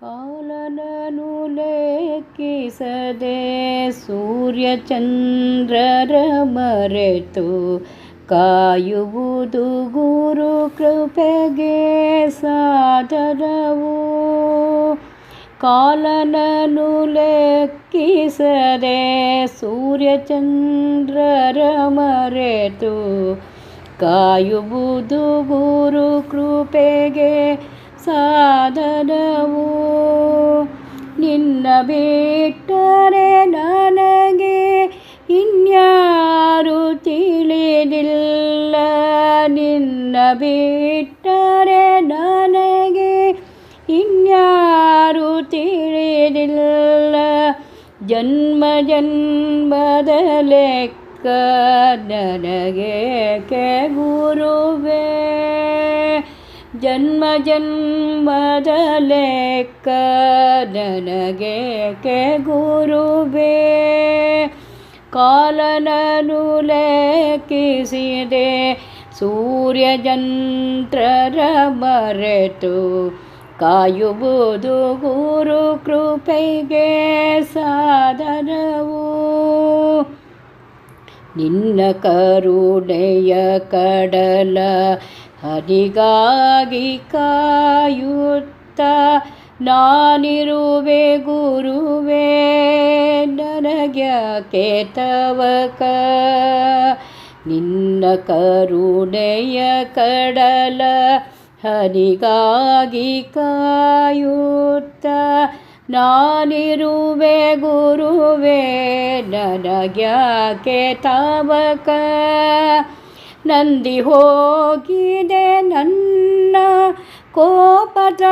ಕಾಲನನು ಲೆಕ್ಕಿಸದೆ ಸೂರ್ಯ ಚಂದ್ರರ ಮರೆತು ಕಾಯುವುದು ಗುರು ಕೃಪೆಗೆ ಸಾಧನವು ಕಾಲನನು ಲೆಕ್ಕಿಸದೆ ಸೂರ್ಯ ಚಂದ್ರರ ಮರೆತು ಕಾಯುವುದು ಗುರು ಕೃಪೆಗೆ ಸಾಧನವು? ನಿನ್ನ ಬಿಟ್ಟರೆ ನನಗೆ ಇನ್ಯಾರು ತಿಳಿದಿಲ್ಲ. ನಿನ್ನ ಬಿಟ್ಟರೆ ನನಗೆ ಇನ್ಯಾರು ತಿಳಿದಿಲ್ಲ. ಜನ್ಮ ಜನ್ಮದ ಲೆಕ್ಕ ನನಗೆ ಕೆ ಗುರುವೇ? ಜನ್ಮ ಜನ್ಮದ ಲೆಕ್ಕ ನನಗೆ ಕೆ ಗುರುವೇ? ಕಾಲನನು ಲೆಕ್ಕಿಸಿದೆ, ಸೂರ್ಯ ಜಂತ್ರರ ಮರೆತು ಕಾಯುವುದು ಗುರು ಕೃಪೆಗೆ ಸಾಧನವು. ನಿನ್ನ ಕರುಣೆಯ ಕಡಲ ಹನಿಗಾಗಿ ಕಾಯುತ್ತ ನಾನಿರುವೆ ಗುರುವೇ ನನಗ್ಯಾಕೆ ನಿನ್ನ ಕರುಣೆಯ ಕಡಲ ಹನಿಗಾಗಿ ಕಾಯುತ್ತ ನಾನಿರುವೆ ಗುರುವೇ ನನಗ್ಯಾಕೆ ತಾವಕ ನಂದಿ ಹೋಗಿದೆ ನನ್ನ ಕೋಪದ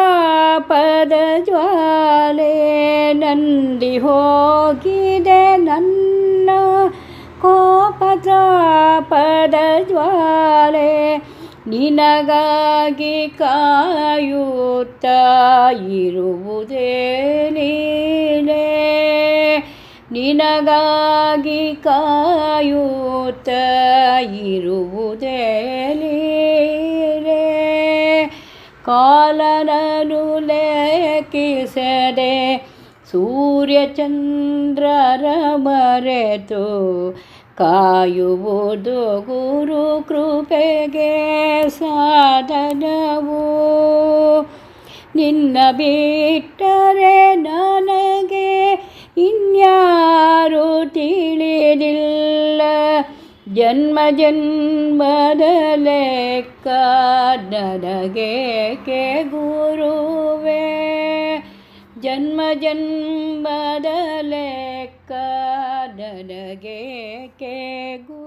ಪದ ಜ್ವಾಲೆ. ನಂದಿ ಹೋಗಿದೆ ನನ್ನ ಕೋಪದ ಪದ ಜ್ವಾಲೆ. ನಿನಗಾಗಿ ಕಾಯುತ್ತ ಇರುವುದೇ ನೀನೇ. ನಿನಗಾಗಿ ಕಾಯುತ್ತ ಇರುವುದೇ ನೀನೇ ಕಾಲನನು ಲೆಕ್ಕಿಸದೆ ಸೂರ್ಯ ಚಂದ್ರರ ಮರೆತು ಕಾಯುವುದು ಗುರು ಕೃಪೆಗೆ ಸಾಧನವು. ನಿನ್ನ ಬಿಟ್ಟರೆ ನನಗೆ ತಿಳಿದಿಲ್ಲ ಜನ್ಮ ಜನ್ಮದ ಲೆಕ್ಕ ನನಗೆ ಕೆ ಗುರುವೇ ಜನ್ಮ ಜನ್ಮದ ಲೆಕ್ಕ ನನಗೆ ಕೆ ಗುರು